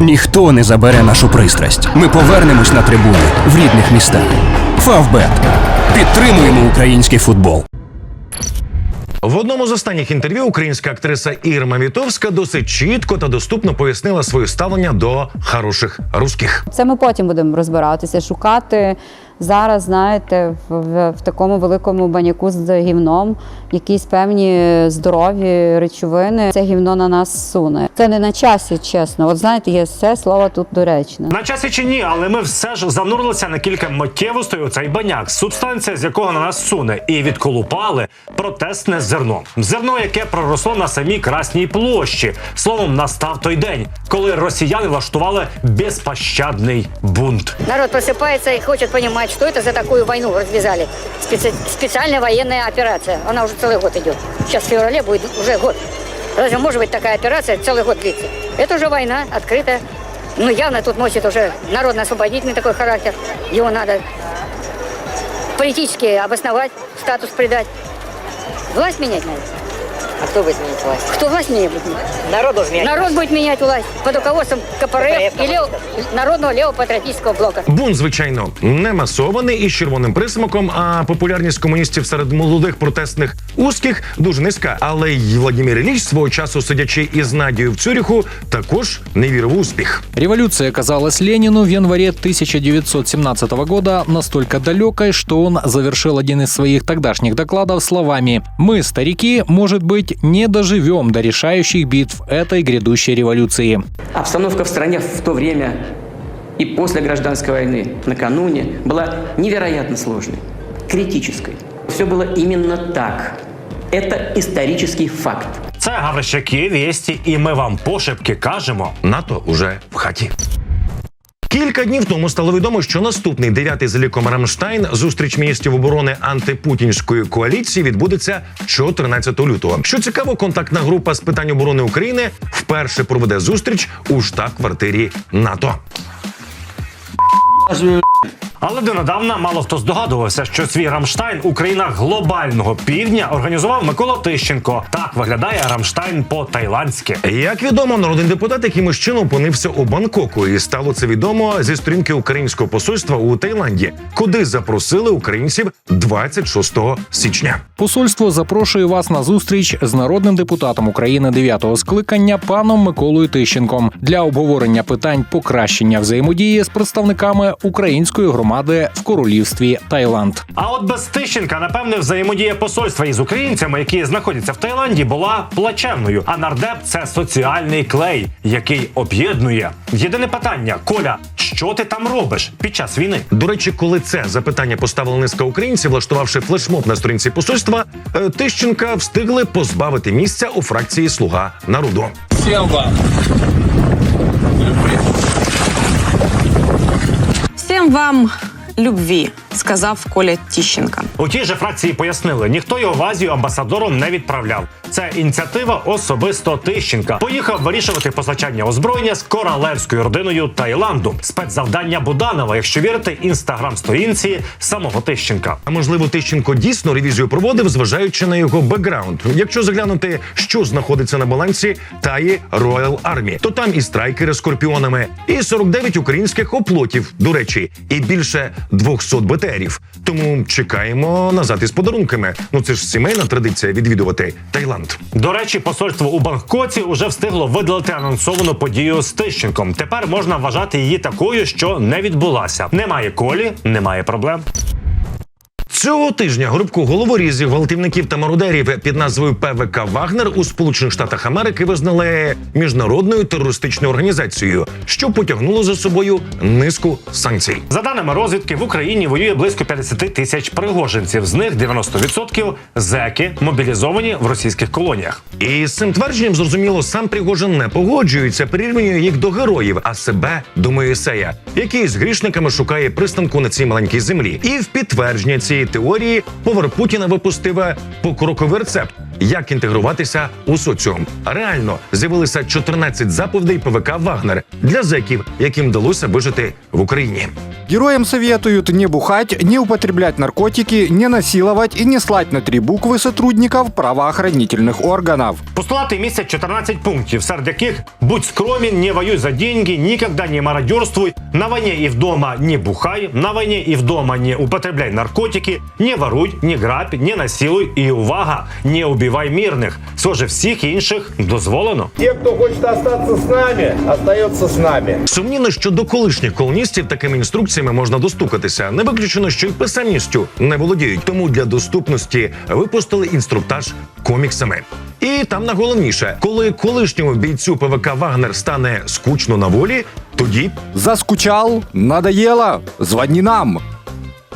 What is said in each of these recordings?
Ніхто не забере нашу пристрасть. Ми повернемось на трибуни в рідних містах. Фавбет. Підтримуємо український футбол. В одному з останніх інтерв'ю українська актриса Ірма Вітовська досить чітко та доступно пояснила своє ставлення до хороших русських. Це ми потім будемо розбиратися, шукати зараз, знаєте, в, в, в такому великому баняку з гівном якісь певні здорові речовини. Це гівно на нас суне. Це не на часі, чесно. От знаєте, є все слово тут доречне. На часі чи ні, але ми все ж занурилися на кілька миттєвостей у цей баняк, субстанція з якого на нас суне, і відколупали протестне зерно. Зерно, яке проросло на самій красній площі. Словом, настав той день, коли росіяни влаштували безпощадний бунт. Народ просыпается и хочет понимать, что это за такую войну развязали. Специ- специальная военная операция. Она уже целый год идет. Сейчас в феврале будет уже год. Разве может быть такая операция целый год длиться? Это уже война открытая. Ну, явно тут носит уже народно-освободительный такой характер. Его надо политически обосновать, статус придать. Власть менять надо. А кто будет менять власть? Кто власть менять будет? Народ должен менять. Народ будет менять власть под руководством КПРФ и лев- Народного левого-патриотического блока. Бунт, звичайно, не масований і з червоним присмаком, а популярність комуністів серед молодих протестних узких дуже низька. Але й Владимир Ілліч свого часу, сидячи із Надією в Цюріху, також не вірив у успіх. Революция казалась Ленину в январе 1917 года настолько далекой, что он завершил один из своих тогдашних докладов словами «Мы, старики, может быть, не доживем до решающих битв этой грядущей революции». Обстановка в стране в то время и после гражданской войны, накануне, была невероятно сложной, критической. Все было именно так. Это исторический факт. Це Гаврищаки вєсті, і ми вам пошепки кажемо. НАТО уже в хаті. Кілька днів тому стало відомо, що наступний дев'ятий за ліком Рамштайн зустріч міністрів оборони антипутінської коаліції відбудеться 14 лютого. Що цікаво, контактна група з питань оборони України вперше проведе зустріч у штаб-квартирі НАТО. Але донедавна мало хто здогадувався, що свій Рамштайн у країнах глобального півдня організував Микола Тищенко. Так виглядає Рамштайн по-тайландськи. Як відомо, народний депутат якимось чином опинився у Бангкоку, і стало це відомо зі сторінки українського посольства у Таїланді, куди запросили українців 26 січня. Посольство запрошує вас на зустріч з народним депутатом України 9-го скликання паном Миколою Тищенком для обговорення питань покращення взаємодії з представниками української громади в королівстві Таїланд. А от без Тищенка, напевне, взаємодія посольства із українцями, які знаходяться в Таїланді, була плачевною. А нардеп це соціальний клей, який об'єднує. Єдине питання: Коля, що ти там робиш під час війни? До речі, коли це запитання поставили низка українців, влаштувавши флешмоб на сторінці посольства, е, Тищенка встигли позбавити місця у фракції Слуга народу. Всем вам любви, сказав Коля Тищенко. У тій же фракції пояснили, ніхто його в Азію амбасадором не відправляв. Це ініціатива особисто Тищенка. Поїхав вирішувати постачання озброєння з королевською родиною Таїланду. Спецзавдання Буданова, якщо вірити інстаграм-сторінці самого Тищенка. А можливо, Тищенко дійсно ревізію проводив, зважаючи на його бекграунд. Якщо заглянути, що знаходиться на балансі Таї Royal Army, то там і страйкери з скорпіонами, і 49 українських оплотів, до речі, і більше 200 БТРів. Тому чекаємо назад із подарунками. Ну це ж сімейна традиція відвідувати Таїланд. До речі, посольство у Бангкоці уже встигло видалити анонсовану подію з Тищенком. Тепер можна вважати її такою, що не відбулася. Немає колі, немає проблем. Цього тижня групку головорізів, гвалтівників та мародерів під назвою ПВК Вагнер у Сполучених Штатах Америки визнали міжнародною терористичною організацією, що потягнуло за собою низку санкцій. За даними розвідки, в Україні воює близько 50 тисяч пригожинців. З них 90% – зеки, мобілізовані в російських колоніях. І з цим твердженням зрозуміло, сам Пригожин не погоджується, прирівнює їх до героїв, а себе до Моїсея, який з грішниками шукає пристанку на цій маленькій землі. І в підтвердження цієї теорії повар Путіна випустив покроковий рецепт. Як інтегруватися у соціум. Реально з'явилися 14 заповідей ПВК Вагнер для зеків, яким вдалося вижити в Україні. Героям советуют не бухать, не употреблять наркотики, не насиловать и не слать на три буквы сотрудников правоохранительных органов. Постулати містять 14 пунктів, серед яких будь скромен, не воюй за деньги, никогда не мародерствуй, на войне и вдома не бухай, на войне и вдома не употребляй наркотики, не воруй, не грабь, не насилуй і увага, не убивай мирних. Все же всіх інших дозволено. Те, кто хочет остаться с нами, остается с нами. Сумнівно, що до колишніх колоністів такими інструкціями можна достукатися. Не виключено, що й писемністю не володіють. Тому для доступності випустили інструктаж коміксами. І там найголовніше, коли колишньому бійцю ПВК Вагнер стане скучно на волі, тоді Заскучал? Надоело? Звони нам.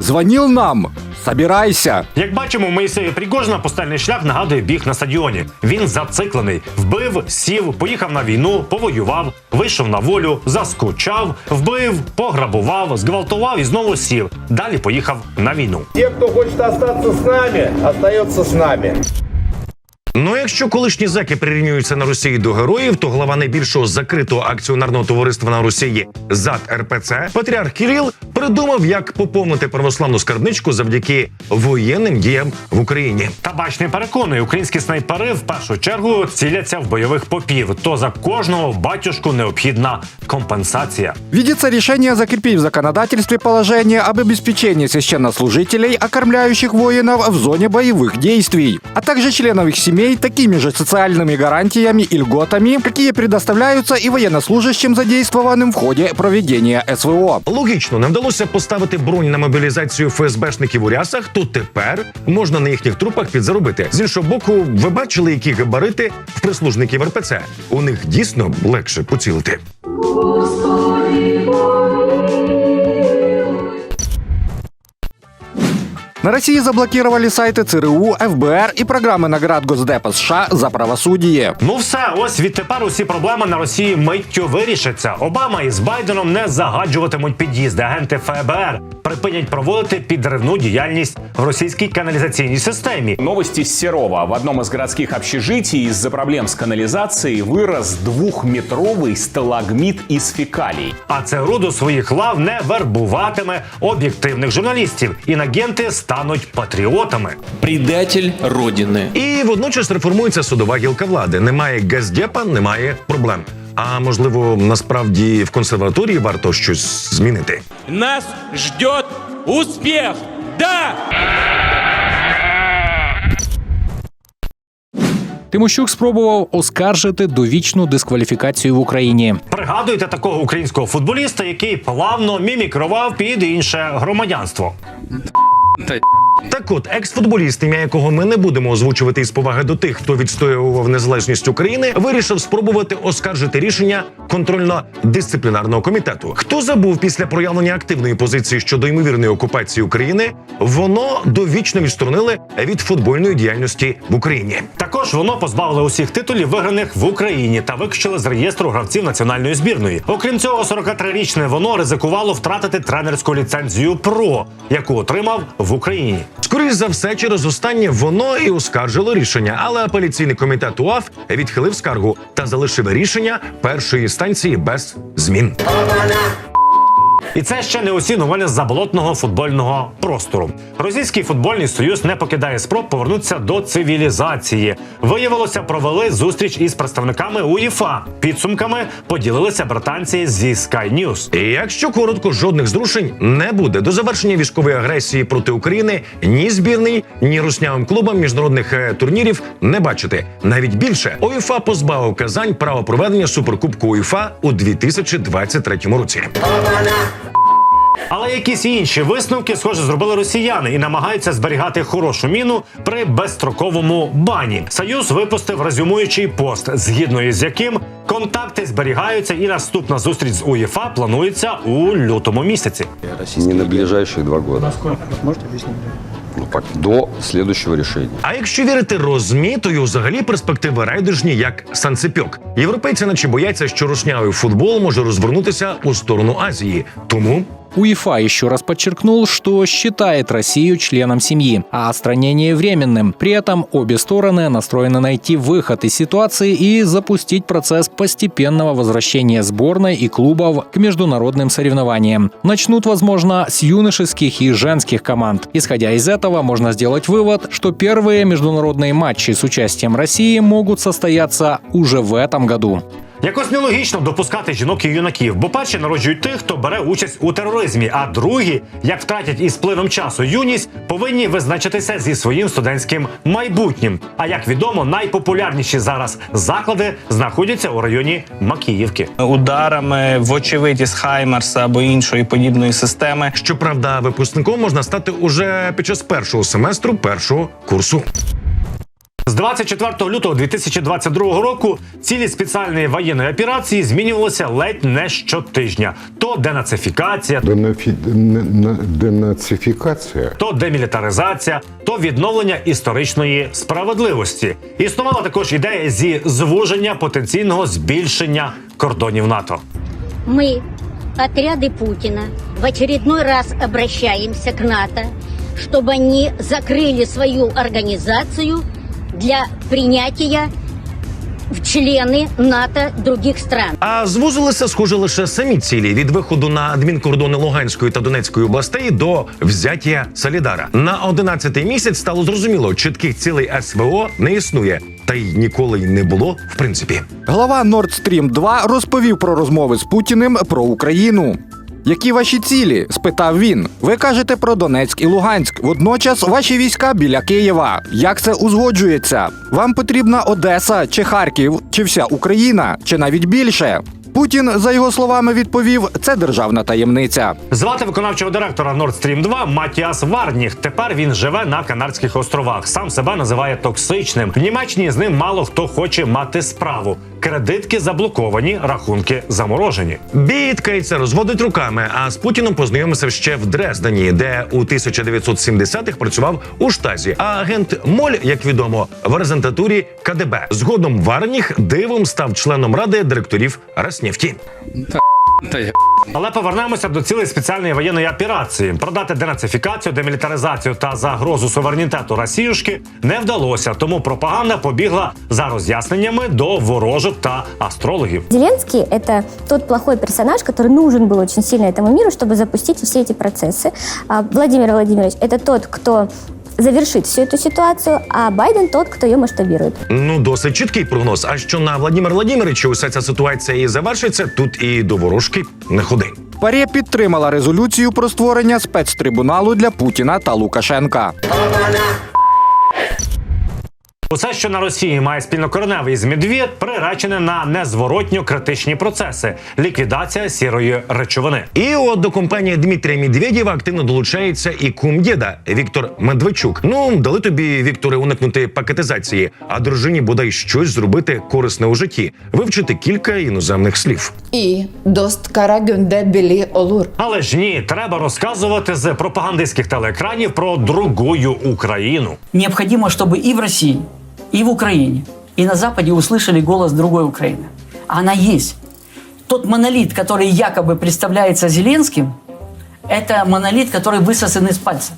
Звонил нам? Собирайся. Як бачимо, у Моїсея Пригожина постельний шлях нагадує біг на стадіоні. Він зациклений, вбив, сів, поїхав на війну, повоював, вийшов на волю, заскучав, вбив, пограбував, зґвалтував і знову сів. Далі поїхав на війну. Ті, хто хоче залишитися з нами, залишаються з нами. Ну, якщо колишні зеки прирівнюються на Росії до героїв, то глава найбільшого закритого акціонерного товариства на Росії ЗАД РПЦ Патріарх Кіріл придумав, як поповнити православну скарбничку завдяки воєнним діям в Україні. Табачний переконує, українські снайпери в першу чергу ціляться в бойових попів. То за кожного батюшку необхідна компенсація. Видится решение закрепить в законодательстве положение об обеспечении священнослужителей, окормляющих воинов в зоне боевых действий, а также членов их семей такими же социальными гарантиями и льготами, какие предоставляются и военнослужащим, задействованным в ходе проведения СВО. Логічно, не вдалося поставити бронь на мобілізацію ФСБшників у рясах, то тепер можна на їхніх трупах підзаробити. З іншого боку, ви бачили, які габарити в прислужників РПЦ. У них дійсно легше поцілити. На России заблокировали сайты ЦРУ, ФБР и программы наград Госдепа США за правосудие. Ну все, ось відтепер усі проблеми на Росії миттю вирішаться. Обама із Байденом не загаджуватимуть під'їзди. Агенти ФБР припинять проводити підривну діяльність в російській каналізаційній системі. Новости с Серова. В одном из городских общежитий из-за проблем с канализацией вырос двухметровый сталагмит из фекалий. А ЦРУ до своїх лав не вербуватиме об'єктивних журналістів. Інагенти стануть патріотами. Предатель Родины. І водночас реформується судова гілка влади. Немає газдепа, немає проблем. А можливо, насправді в консерваторії варто щось змінити. Нас ждет успех! Да! Тимощук спробував оскаржити довічну дискваліфікацію в Україні. Пригадуєте такого українського футболіста, який плавно мімікрував під інше громадянство. 对。Так от, екс-футболіст, ім'я якого ми не будемо озвучувати із поваги до тих, хто відстоював незалежність України, вирішив спробувати оскаржити рішення контрольно-дисциплінарного комітету. Хто забув після проявлення активної позиції щодо ймовірної окупації України, воно довічно відсторонили від футбольної діяльності в Україні. Також воно позбавило усіх титулів, виграних в Україні, та виключили з реєстру гравців національної збірної. Окрім цього, 43-річне воно ризикувало втратити тренерську ліцензію ПРО, яку отримав в Україні. Скоріше за все, через останнє воно і оскаржило рішення, але апеляційний комітет УАФ відхилив скаргу та залишив рішення першої станції без змін. І це ще не усі новини з заболотного футбольного простору. Російський футбольний союз не покидає спроб повернутися до цивілізації. Виявилося, провели зустріч із представниками УЄФА. Підсумками поділилися британці зі Sky News. І якщо коротко, жодних зрушень не буде до завершення військової агресії проти України ні збірний, ні руснявим клубам міжнародних е, турнірів не бачити. Навіть більше УЄФА позбавив Казань права проведення суперкубку УЄФА у 2023 році. Але якісь інші висновки, схоже, зробили росіяни і намагаються зберігати хорошу міну при безстроковому бані. Союз випустив резюмуючий пост, згідно із яким контакти зберігаються, і наступна зустріч з УЄФА планується у лютому місяці. Не на ближайшие два года. Можете объяснить? Ну, пок- до следующего решения. А якщо вірити розмі, то й взагалі перспективи райдужні як санцепьок. Європейці наче бояться, що руснявий футбол може розвернутися у сторону Азії. Тому УЕФА еще раз подчеркнул, что считает Россию членом семьи, а отстранение временным. При этом обе стороны настроены найти выход из ситуации и запустить процесс постепенного возвращения сборной и клубов к международным соревнованиям. Начнут, возможно, с юношеских и женских команд. Исходя из этого, можно сделать вывод, что первые международные матчи с участием России могут состояться уже в этом году. Якось нелогічно допускати жінок і юнаків, бо перші народжують тих, хто бере участь у тероризмі, а другі, як втратять із плином часу юність, повинні визначитися зі своїм студентським майбутнім. А як відомо, найпопулярніші зараз заклади знаходяться у районі Макіївки. ударами, вочевидь, із Хаймарса або іншої подібної системи. Щоправда, випускником можна стати уже під час першого семестру першого курсу. З 24 лютого 2022 року цілі спеціальної воєнної операції змінювалися ледь не щотижня. То денацифікація, Денацификация. то демілітаризація, то відновлення історичної справедливості. Існувала також ідея зі звуження потенційного збільшення кордонів НАТО. Мы, отряды Путина, в очередной раз обращаемся к НАТО, чтобы они закрыли свою организацию для принятия в члены НАТО других стран. А звузилися, схоже, лише самі цілі від виходу на адмінкордони Луганської та Донецької областей до взяття Солідара. На 11-й місяць стало зрозуміло, чітких цілей СВО не існує, та й ніколи й не було в принципі. Глава Nord Stream 2 розповів про розмови з Путіним про Україну. Які ваші цілі? спитав він. Ви кажете про Донецьк і Луганськ. Водночас ваші війська біля Києва. Як це узгоджується? Вам потрібна Одеса чи Харків, чи вся Україна, чи навіть більше? Путін, за його словами, відповів: це державна таємниця. Звати виконавчого директора Nord Stream 2 Матіас Варніх. Тепер він живе на Канарських островах. Сам себе називає токсичним. В Німеччині з ним мало хто хоче мати справу. Кредитки заблоковані, рахунки заморожені. Бідкається, розводить руками. А з Путіном познайомився ще в Дрездені, де у 1970-х працював у штазі. А агент Моль, як відомо, в резентатурі КДБ. Згодом Варніх дивом став членом ради директорів Роснефті. Але повернемося до цілей спеціальної воєнної операції. Продати денацифікацію, демілітаризацію та загрозу суверенітету Росіюшки не вдалося, тому пропаганда побігла за роз'ясненнями до ворожок та астрологів. Зеленский – это тот плохой персонаж, который нужен был очень сильно этому миру, чтобы запустить все эти процессы. А Владимир Владимирович – это тот, кто завершит всю эту ситуацию, а Байден тот, кто ее масштабирует. Ну, досить чіткий прогноз. А що на Владимир Владимировича уся ця ситуація і завершиться, тут і до ворожки не ходи. Парія підтримала резолюцію про створення спецтрибуналу для Путіна та Лукашенка. Усе, що на Росії має спільнокореневий з Медведь, приречене на незворотньо критичні процеси ліквідація сірої речовини. І от до компанії Дмитрія Медведєва активно долучається і кум діда Віктор Медведчук. Ну дали тобі Вікторе уникнути пакетизації, а дружині бодай щось зробити корисне у житті, вивчити кілька іноземних слів. І дост кара білі олур. Але ж ні, треба розказувати з пропагандистських телеекранів про другую Україну. Необходимо, чтобы и в России, и в Украине, и на Западе услышали голос другой Украины. Она есть. Тот монолит, который якобы представляется Зеленским, это монолит, который высосан из пальца.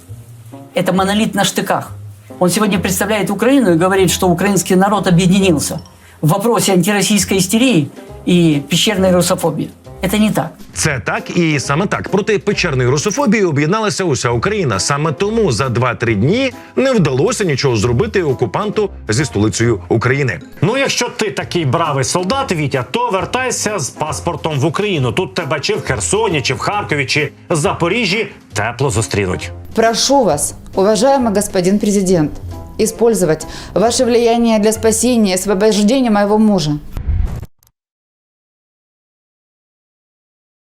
Это монолит на штыках. Он сегодня представляет Украину и говорит, что украинский народ объединился в вопросе антироссийской истерии и пещерной русофобии. Это не так. Це так і саме так. Проти печерної русофобії об'єдналася уся Україна. Саме тому за 2-3 дні не вдалося нічого зробити окупанту зі столицею України. Ну, якщо ти такий бравий солдат, Вітя, то вертайся з паспортом в Україну. Тут тебе чи в Херсоні, чи в Харкові, чи Запоріжжі тепло зустрінуть. Прошу вас, уважаемый господин президент, использовать ваше влияние для спасения и освобождения моего мужа.